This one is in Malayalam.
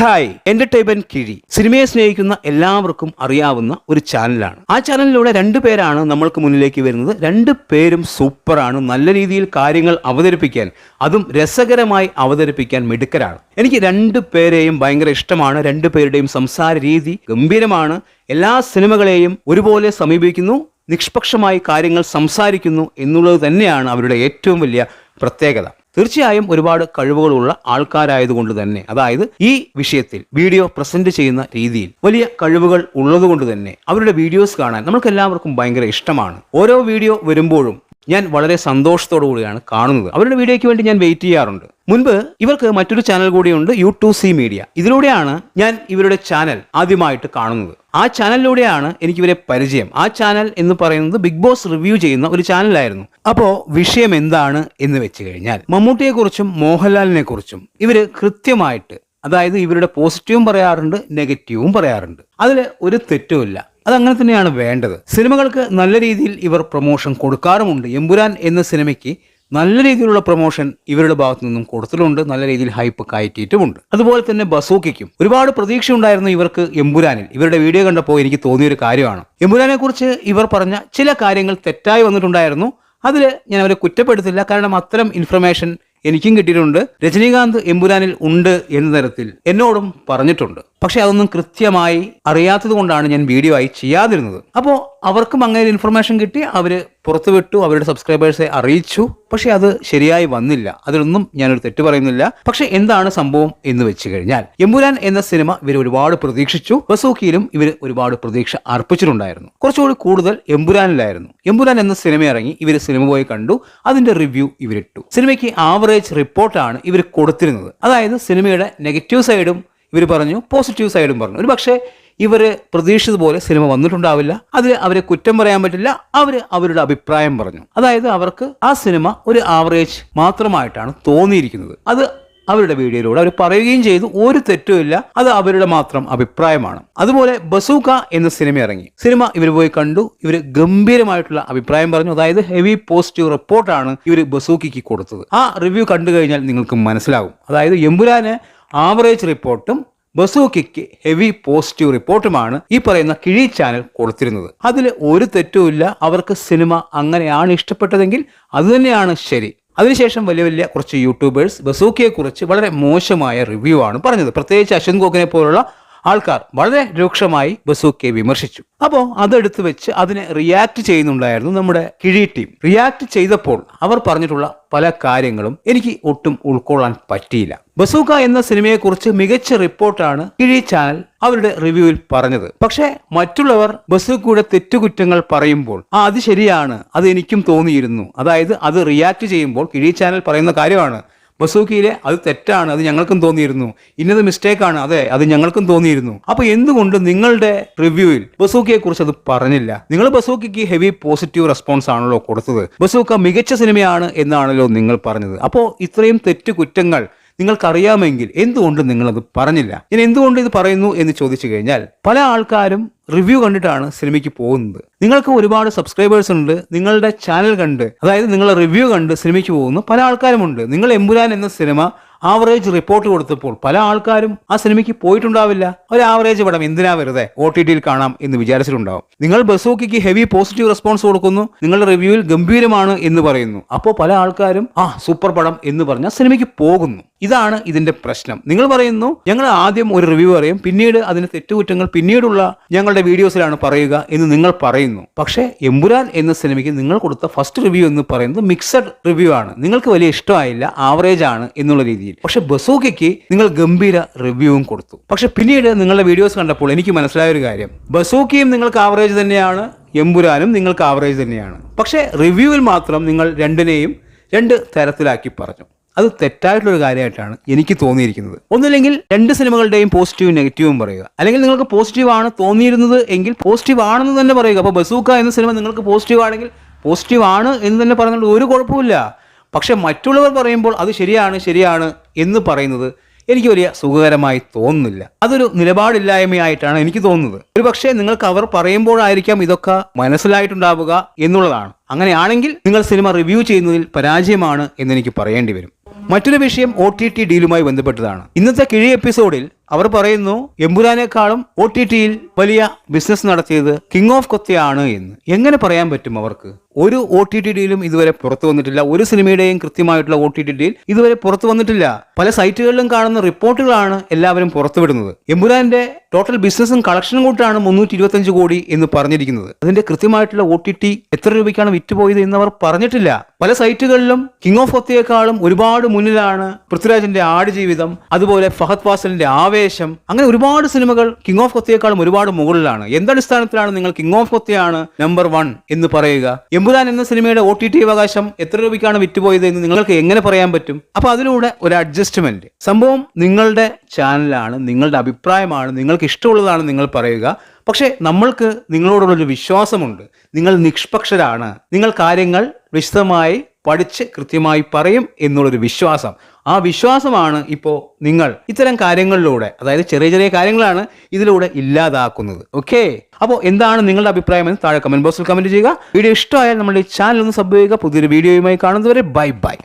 ഹായ് എന്റർടൈൻമെന്റ് കിഴി. സിനിമയെ സ്നേഹിക്കുന്ന എല്ലാവർക്കും അറിയാവുന്ന ഒരു ചാനലാണ്. ആ ചാനലിലൂടെ രണ്ടു പേരാണ് നമ്മൾക്ക് മുന്നിലേക്ക് വരുന്നത്. രണ്ടു പേരും സൂപ്പറാണ്. നല്ല രീതിയിൽ കാര്യങ്ങൾ അവതരിപ്പിക്കാൻ അതും രസകരമായി അവതരിപ്പിക്കാൻ മിടുക്കരാണ്. എനിക്ക് രണ്ടു പേരെയും ഭയങ്കര ഇഷ്ടമാണ്. രണ്ടു പേരുടെയും സംസാര രീതി ഗംഭീരമാണ്. എല്ലാ സിനിമകളെയും ഒരുപോലെ സമീപിക്കുന്നു. നിഷ്പക്ഷമായി കാര്യങ്ങൾ സംസാരിക്കുന്നു എന്നുള്ളത് തന്നെയാണ് അവരുടെ ഏറ്റവും വലിയ പ്രത്യേകത. തീർച്ചയായും ഒരുപാട് കഴിവുകളുള്ള ആൾക്കാരായതുകൊണ്ട് തന്നെ അതായത് ഈ വിഷയത്തിൽ വീഡിയോ പ്രസന്റ് ചെയ്യുന്ന രീതിയിൽ വലിയ കഴിവുകൾ ഉള്ളതുകൊണ്ട് തന്നെ അവരുടെ വീഡിയോസ് കാണാൻ നമുക്ക് എല്ലാവർക്കും ഭയങ്കര ഇഷ്ടമാണ്. ഓരോ വീഡിയോ വരുമ്പോഴും ഞാൻ വളരെ സന്തോഷത്തോടു കൂടിയാണ് കാണുന്നത്. അവരുടെ വീഡിയോയ്ക്ക് വേണ്ടി ഞാൻ വെയിറ്റ് ചെയ്യാറുണ്ട്. മുൻപ് ഇവർക്ക് മറ്റൊരു ചാനൽ കൂടിയുണ്ട് യു ടു സി മീഡിയ ഇതിലൂടെയാണ് ഞാൻ ഇവരുടെ ചാനൽ ആദ്യമായിട്ട് കാണുന്നത്. ആ ചാനലിലൂടെയാണ് എനിക്ക് ഇവരെ പരിചയം. ആ ചാനൽ എന്ന് പറയുന്നത് ബിഗ് ബോസ് റിവ്യൂ ചെയ്യുന്ന ഒരു ചാനലായിരുന്നു അപ്പോൾ വിഷയം എന്താണ് എന്ന് വെച്ച് കഴിഞ്ഞാൽ മമ്മൂട്ടിയെ കുറിച്ചും മോഹൻലാലിനെ കുറിച്ചും ഇവർ കൃത്യമായിട്ട് അതായത് ഇവരുടെ പോസിറ്റീവും പറയാറുണ്ട് നെഗറ്റീവും പറയാറുണ്ട്. അതിൽ ഒരു തെറ്റുമില്ല. അത് അങ്ങനെ തന്നെയാണ് വേണ്ടത്. സിനിമകൾക്ക് നല്ല രീതിയിൽ ഇവർ പ്രൊമോഷൻ കൊടുക്കാറുമുണ്ട്. എമ്പുരാൻ എന്ന സിനിമയ്ക്ക് നല്ല രീതിയിലുള്ള പ്രൊമോഷൻ ഇവരുടെ ഭാഗത്തു നിന്നും കൊടുത്തിട്ടുണ്ട്. നല്ല രീതിയിൽ ഹൈപ്പ് കയറ്റിയിട്ടുമുണ്ട്. അതുപോലെ തന്നെ ബസൂക്കിക്കും ഒരുപാട് പ്രതീക്ഷ ഉണ്ടായിരുന്നു ഇവർക്ക് എമ്പുരാനിൽ. ഇവരുടെ വീഡിയോ കണ്ടപ്പോൾ എനിക്ക് തോന്നിയൊരു കാര്യമാണ്. എമ്പുരാനെ കുറിച്ച് ഇവർ പറഞ്ഞ ചില കാര്യങ്ങൾ തെറ്റായി വന്നിട്ടുണ്ടായിരുന്നു. അതിൽ ഞാൻ അവരെ കുറ്റപ്പെടുത്തില്ല. കാരണം അത്തരം ഇൻഫർമേഷൻ എനിക്കും കിട്ടിയിട്ടുണ്ട്. രജനീകാന്ത് എമ്പുരാനിൽ ഉണ്ട് എന്ന തരത്തിൽ എന്നോടും പറഞ്ഞിട്ടുണ്ട്. പക്ഷെ അതൊന്നും കൃത്യമായി അറിയാത്തത് കൊണ്ടാണ് ഞാൻ വീഡിയോ ആയി ചെയ്യാതിരുന്നത്. അപ്പോൾ അവർക്കും അങ്ങനെ ഒരു ഇൻഫർമേഷൻ കിട്ടി അവർ പുറത്തുവിട്ടു അവരുടെ സബ്സ്ക്രൈബേഴ്സെ അറിയിച്ചു. പക്ഷെ അത് ശരിയായി വന്നില്ല. അതിലൊന്നും ഞാനൊരു തെറ്റ് പറയുന്നില്ല. പക്ഷെ എന്താണ് സംഭവം എന്ന് വെച്ച് കഴിഞ്ഞാൽ എമ്പുരാൻ എന്ന സിനിമ ഇവർ ഒരുപാട് പ്രതീക്ഷിച്ചു. ബസൂക്കിയിലും ഇവർ ഒരുപാട് പ്രതീക്ഷ അർപ്പിച്ചിട്ടുണ്ടായിരുന്നു. കുറച്ചുകൂടി കൂടുതൽ എമ്പുരാനിലായിരുന്നു എമ്പുരാൻ എന്ന സിനിമ ഇറങ്ങി ഇവർ സിനിമ പോയി കണ്ടു. അതിന്റെ റിവ്യൂ ഇവരിട്ടു. സിനിമയ്ക്ക് ആവറേജ് റിപ്പോർട്ടാണ് ഇവർ കൊടുത്തിരുന്നത്. അതായത് സിനിമയുടെ നെഗറ്റീവ് സൈഡും ഇവർ പറഞ്ഞു പോസിറ്റീവ് സൈഡും പറഞ്ഞു. ഒരു പക്ഷേ ഇവർ പ്രതീക്ഷിച്ചതുപോലെ സിനിമ വന്നിട്ടുണ്ടാവില്ല. അതിൽ അവരെ കുറ്റം പറയാൻ പറ്റില്ല. അവർ അവരുടെ അഭിപ്രായം പറഞ്ഞു. അതായത് അവർക്ക് ആ സിനിമ ഒരു ആവറേജ് മാത്രമായിട്ടാണ് തോന്നിയിരിക്കുന്നത്. അത് അവരുടെ വീഡിയോയിലൂടെ അവർ പറയുകയും ചെയ്തു. ഒരു തെറ്റുമില്ല അത് അവരുടെ മാത്രം അഭിപ്രായമാണ്. അതുപോലെ ബസൂക്ക എന്ന സിനിമ ഇറങ്ങി. സിനിമ ഇവർ പോയി കണ്ടു. ഇവർ ഗംഭീരമായിട്ടുള്ള അഭിപ്രായം പറഞ്ഞു. അതായത് ഹെവി പോസിറ്റീവ് റിപ്പോർട്ടാണ് ഇവർ ബസൂക്കിക്ക് കൊടുത്തത്. ആ റിവ്യൂ കണ്ടു കഴിഞ്ഞാൽ നിങ്ങൾക്ക് മനസ്സിലാകും. അതായത് എമ്പുരാന് ആവറേജ് റിപ്പോർട്ടും ബസൂക്കിക്ക് ഹെവി പോസിറ്റീവ് റിപ്പോർട്ടുമാണ് ഈ പറയുന്ന കിഴി ചാനൽ കൊടുത്തിരുന്നത്. അതിൽ ഒരു തെറ്റുമില്ല അവർക്ക് സിനിമ അങ്ങനെയാണ് ഇഷ്ടപ്പെട്ടതെങ്കിൽ അതുതന്നെയാണ് ശരി. അതിനുശേഷം വലിയ വലിയ കുറച്ച് യൂട്യൂബേഴ്സ് ബസൂക്കിയെക്കുറിച്ച് വളരെ മോശമായ റിവ്യൂ ആണ് പറഞ്ഞത്. പ്രത്യേകിച്ച് അശ്വന്ത് ഗോഖിനെ പോലുള്ള ആൾക്കാർ വളരെ രൂക്ഷമായി ബസൂക്കയെ വിമർശിച്ചു. അപ്പോൾ അതെടുത്ത് വെച്ച് അതിനെ റിയാക്ട് ചെയ്യുന്നുണ്ടായിരുന്നു നമ്മുടെ കിഴി ടീം റിയാക്ട് ചെയ്തപ്പോൾ അവർ പറഞ്ഞിട്ടുള്ള പല കാര്യങ്ങളും എനിക്ക് ഒട്ടും ഉൾക്കൊള്ളാൻ പറ്റിയില്ല. ബസൂക്ക എന്ന സിനിമയെക്കുറിച്ച് മികച്ച റിപ്പോർട്ടാണ് കിഴി ചാനൽ അവരുടെ റിവ്യൂവിൽ പറഞ്ഞത്. പക്ഷേ മറ്റുള്ളവർ ബസൂക്കയുടെ തെറ്റുകുറ്റങ്ങൾ പറയുമ്പോൾ ആ അത് ശരിയാണ്. അത് എനിക്കും തോന്നിയിരുന്നു. അതായത് അത് റിയാക്ട് ചെയ്യുമ്പോൾ കിഴി ചാനൽ പറയുന്ന കാര്യമാണ്. ബസൂക്കിയിലെ അത് തെറ്റാണ് അത് ഞങ്ങൾക്കും തോന്നിയിരുന്നു. ഇന്നത് മിസ്റ്റേക്കാണ് അതെ അത് ഞങ്ങൾക്കും തോന്നിയിരുന്നു. അപ്പൊ എന്തുകൊണ്ട് നിങ്ങളുടെ റിവ്യൂവിൽ ബസൂക്കിയെ കുറിച്ച് അത് പറഞ്ഞില്ല? നിങ്ങൾ ബസൂക്കിക്ക് ഹെവി പോസിറ്റീവ് റെസ്പോൺസ് ആണല്ലോ കൊടുത്തത്. ബസൂക്ക മികച്ച സിനിമയാണ് എന്നാണല്ലോ നിങ്ങൾ പറഞ്ഞത്. അപ്പോൾ ഇത്രയും തെറ്റ് കുറ്റങ്ങൾ നിങ്ങൾക്കറിയാമെങ്കിൽ എന്തുകൊണ്ട് നിങ്ങളത് പറഞ്ഞില്ല? ഞാൻ എന്തുകൊണ്ട് ഇത് പറയുന്നു എന്ന് ചോദിച്ചു കഴിഞ്ഞാൽ പല ആൾക്കാരും റിവ്യൂ കണ്ടിട്ടാണ് സിനിമയ്ക്ക് പോകുന്നത്. നിങ്ങൾക്ക് ഒരുപാട് സബ്സ്ക്രൈബേഴ്സ് ഉണ്ട് നിങ്ങളുടെ ചാനൽ കണ്ട് അതായത് നിങ്ങളെ റിവ്യൂ കണ്ട് സിനിമയ്ക്ക് പോകുന്ന പല ആൾക്കാരുമുണ്ട് നിങ്ങൾ എമ്പുരാൻ എന്ന സിനിമ ആവറേജ് റിപ്പോർട്ട് കൊടുത്തപ്പോൾ പല ആൾക്കാരും ആ സിനിമയ്ക്ക് പോയിട്ടുണ്ടാവില്ല. ഒരു ആവറേജ് പടം എന്തിനാ വെറുതെ ഒ ടി ടിയിൽ കാണാം എന്ന് വിചാരിച്ചിട്ടുണ്ടാവും. നിങ്ങൾ ബസൂക്കിക്ക് ഹെവി പോസിറ്റീവ് റെസ്പോൺസ് കൊടുക്കുന്നു നിങ്ങളുടെ റിവ്യൂവിൽ ഗംഭീരമാണ് എന്ന് പറയുന്നു. അപ്പോൾ പല ആൾക്കാരും ആ സൂപ്പർ പടം എന്ന് പറഞ്ഞ സിനിമയ്ക്ക് പോകുന്നു. ഇതാണ് ഇതിന്റെ പ്രശ്നം. നിങ്ങൾ പറയുന്നു ഞങ്ങൾ ആദ്യം ഒരു റിവ്യൂ പറയും പിന്നീട് അതിന് തെറ്റുകുറ്റങ്ങൾ പിന്നീടുള്ള ഞങ്ങളുടെ വീഡിയോസിലാണ് പറയുക എന്ന് നിങ്ങൾ പറയുന്നു. പക്ഷേ എമ്പുരാൻ എന്ന സിനിമയ്ക്ക് നിങ്ങൾ കൊടുത്ത ഫസ്റ്റ് റിവ്യൂ എന്ന് പറയുന്നത് മിക്സഡ് റിവ്യൂ ആണ്. നിങ്ങൾക്ക് വലിയ ഇഷ്ടമായില്ല ആവറേജ് ആണ് എന്നുള്ള രീതിയിൽ. പക്ഷെ ബസൂക്കയ്ക്ക് നിങ്ങൾ ഗംഭീര റിവ്യൂവും കൊടുത്തു. പക്ഷെ പിന്നീട് നിങ്ങളുടെ വീഡിയോസ് കണ്ടപ്പോൾ എനിക്ക് മനസ്സിലായ ഒരു കാര്യം. ബസൂക്കയും നിങ്ങൾക്ക് ആവറേജ് തന്നെയാണ് എമ്പുരാനും നിങ്ങൾക്ക് ആവറേജ് തന്നെയാണ്. പക്ഷേ റിവ്യൂവിൽ മാത്രം നിങ്ങൾ രണ്ടിനെയും രണ്ട് തരത്തിലാക്കി പറഞ്ഞു. അത് തെറ്റായിട്ടുള്ളൊരു കാര്യമായിട്ടാണ് എനിക്ക് തോന്നിയിരിക്കുന്നത്. ഒന്നുമില്ലെങ്കിൽ രണ്ട് സിനിമകളുടെയും പോസിറ്റീവും നെഗറ്റീവും പറയുക. അല്ലെങ്കിൽ നിങ്ങൾക്ക് പോസിറ്റീവ് ആണ് തോന്നിയിരുന്നത് എങ്കിൽ പോസിറ്റീവ് ആണെന്ന് തന്നെ പറയുക. അപ്പോൾ ബസൂക്ക എന്ന സിനിമ നിങ്ങൾക്ക് പോസിറ്റീവ് ആണെങ്കിൽ പോസിറ്റീവ് ആണ് എന്ന് തന്നെ പറഞ്ഞുകൊണ്ട് ഒരു കുഴപ്പമില്ല പക്ഷെ മറ്റുള്ളവർ പറയുമ്പോൾ അത് ശരിയാണ് ശരിയാണ് എന്ന് പറയുന്നത് എനിക്ക് വലിയ സുഖകരമായി തോന്നുന്നില്ല. അതൊരു നിലപാടില്ലായ്മയായിട്ടാണ് എനിക്ക് തോന്നുന്നത്. ഒരു പക്ഷേ നിങ്ങൾക്ക് അവർ പറയുമ്പോഴായിരിക്കാം ഇതൊക്കെ മനസ്സിലായിട്ടുണ്ടാവുക എന്നുള്ളതാണ്. അങ്ങനെയാണെങ്കിൽ നിങ്ങൾ സിനിമ റിവ്യൂ ചെയ്യുന്നതിൽ പരാജയമാണ് എന്നെനിക്ക് പറയേണ്ടി വരും. മറ്റൊരു വിഷയം ഒ ടി ടി ഡീലുമായി ബന്ധപ്പെട്ടതാണ്. ഇന്നത്തെ കിഴി എപ്പിസോഡിൽ അവർ പറയുന്നു എമ്പുരാനേക്കാളും ഒ ടി ടിയിൽ വലിയ ബിസിനസ് നടത്തിയത് കിങ് ഓഫ് കൊത്തയാണ് എന്ന്. എങ്ങനെ പറയാൻ പറ്റും അവർക്ക്? ഒരു ഒ ടി ടി ഡിയിലും ഇതുവരെ പുറത്തു വന്നിട്ടില്ല. ഒരു സിനിമയുടെയും കൃത്യമായിട്ടുള്ള ഒ ടി ടി ഡിയിൽ ഇതുവരെ പുറത്തു വന്നിട്ടില്ല. പല സൈറ്റുകളിലും കാണുന്ന റിപ്പോർട്ടുകളാണ് എല്ലാവരും പുറത്തുവിടുന്നത്. എമ്പുരാന്റെ ടോട്ടൽ ബിസിനസ്സും കളക്ഷനും കൂട്ടാണ് മുന്നൂറ്റി ഇരുപത്തഞ്ച് കോടി എന്ന് പറഞ്ഞിരിക്കുന്നത്. അതിന്റെ കൃത്യമായിട്ടുള്ള ഒ ടി ടി എത്ര രൂപയ്ക്കാണ് വിറ്റുപോയത് എന്നവർ പറഞ്ഞിട്ടില്ല. പല സൈറ്റുകളിലും കിങ് ഓഫ് ഒത്തയേക്കാളും ഒരുപാട് മുന്നിലാണ് പൃഥ്വിരാജിന്റെ ആടുജീവിതം അതുപോലെ ഫഹദ് ഫാസലിന്റെ ആവേശം. അങ്ങനെ ഒരുപാട് സിനിമകൾ കിങ് ഓഫ് കൊത്തയേക്കാളും ഒരുപാട് മുകളിലാണ്. എന്തടിസ്ഥാനത്തിലാണ് നിങ്ങൾ കിങ് ഓഫ് കൊത്തയാണ് നമ്പർ വൺ എന്ന് പറയുക? എമ്പുരാൻ എന്ന സിനിമയുടെ ഒ ടി ടി അവകാശം എത്ര രൂപയ്ക്കാണ് വിറ്റുപോയത് എന്ന് നിങ്ങൾക്ക് എങ്ങനെ പറയാൻ പറ്റും? അപ്പൊ അതിലൂടെ ഒരു അഡ്ജസ്റ്റ്മെന്റ് സംഭവം നിങ്ങളുടെ ചാനലാണ് നിങ്ങളുടെ അഭിപ്രായമാണ് നിങ്ങൾക്ക് ഇഷ്ടമുള്ളതാണ് നിങ്ങൾ പറയുക. പക്ഷേ നമ്മൾക്ക് നിങ്ങളോടുള്ളൊരു വിശ്വാസമുണ്ട്. നിങ്ങൾ നിഷ്പക്ഷരാണ്. നിങ്ങൾ കാര്യങ്ങൾ വിശദമായി പഠിച്ച് കൃത്യമായി പറയും എന്നുള്ളൊരു വിശ്വാസം. ആ വിശ്വാസമാണ് ഇപ്പോൾ നിങ്ങൾ ഇത്തരം കാര്യങ്ങളിലൂടെ അതായത് ചെറിയ ചെറിയ കാര്യങ്ങളാണ് ഇതിലൂടെ ഇല്ലാതാക്കുന്നത്. ഓക്കെ അപ്പോൾ എന്താണ് നിങ്ങളുടെ അഭിപ്രായം എന്ന് താഴെ കമന്റ് ബോക്സിൽ കമന്റ് ചെയ്യുക. വീഡിയോ ഇഷ്ടമായാൽ നമ്മുടെ ഈ ചാനൽ ഒന്ന് സബ് ചെയ്യുക. പുതിയൊരു വീഡിയോയുമായി കാണുന്നതുവരെ ബൈ ബൈ